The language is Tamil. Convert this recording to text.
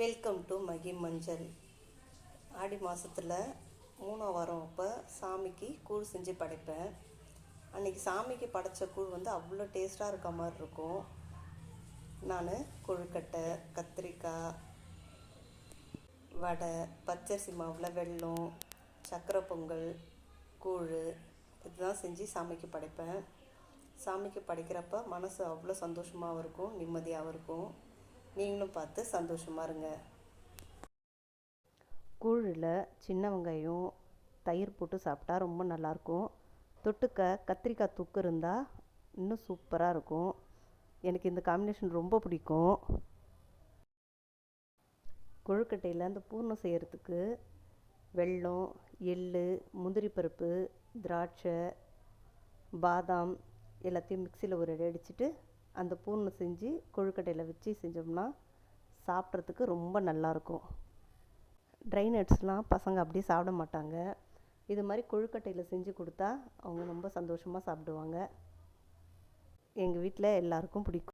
வெல்கம் டு மகி மஞ்சள் ஆடி மாதத்தில் மூணாம் வாரம் அப்போ சாமிக்கு கூழ் செஞ்சு படைப்பேன். அன்றைக்கி சாமிக்கு படைத்த கூழ் வந்து அவ்வளோ டேஸ்ட்டாக இருக்க மாதிரி இருக்கும். நான் கொழுக்கட்டை கத்திரிக்காய் வடை பச்சரிசி மாவில் வெல்லம் சக்கரை பொங்கல் கூழ் இதுதான் செஞ்சு சாமிக்கு படைப்பேன். சாமிக்கு படைக்கிறப்ப மனசு அவ்வளோ சந்தோஷமாகவும் இருக்கும் நிம்மதியாகவும் இருக்கும். நீங்களும் பார்த்து சந்தோஷமாக இருங்க. கூழில் சின்ன வெங்காயம் தயிர் போட்டு சாப்பிட்டா ரொம்ப நல்லாயிருக்கும் தொட்டுக்க கத்திரிக்காய் தொக்கு இருந்தால் இன்னும் சூப்பராக இருக்கும். எனக்கு இந்த காம்பினேஷன் ரொம்ப பிடிக்கும். கொழுக்கட்டையில் அந்த பூர்ணம் செய்கிறதுக்கு வெல்லம் எள் முந்திரி பருப்பு திராட்சை பாதாம் எல்லாத்தையும் மிக்சியில் ஒரு அடி அடிச்சுட்டு அந்த பூனை செஞ்சு கொழுக்கட்டையில் வச்சு செஞ்சோம்னா சாப்பிட்றதுக்கு ரொம்ப நல்லாயிருக்கும். ட்ரை நட்ஸ்லாம் பசங்க அப்படியே சாப்பிட மாட்டாங்க. இது மாதிரி கொழுக்கட்டையில் செஞ்சு கொடுத்தா அவங்க ரொம்ப சந்தோஷமாக சாப்பிடுவாங்க. எங்கள் வீட்டில் எல்லாருக்கும் பிடிக்கும்.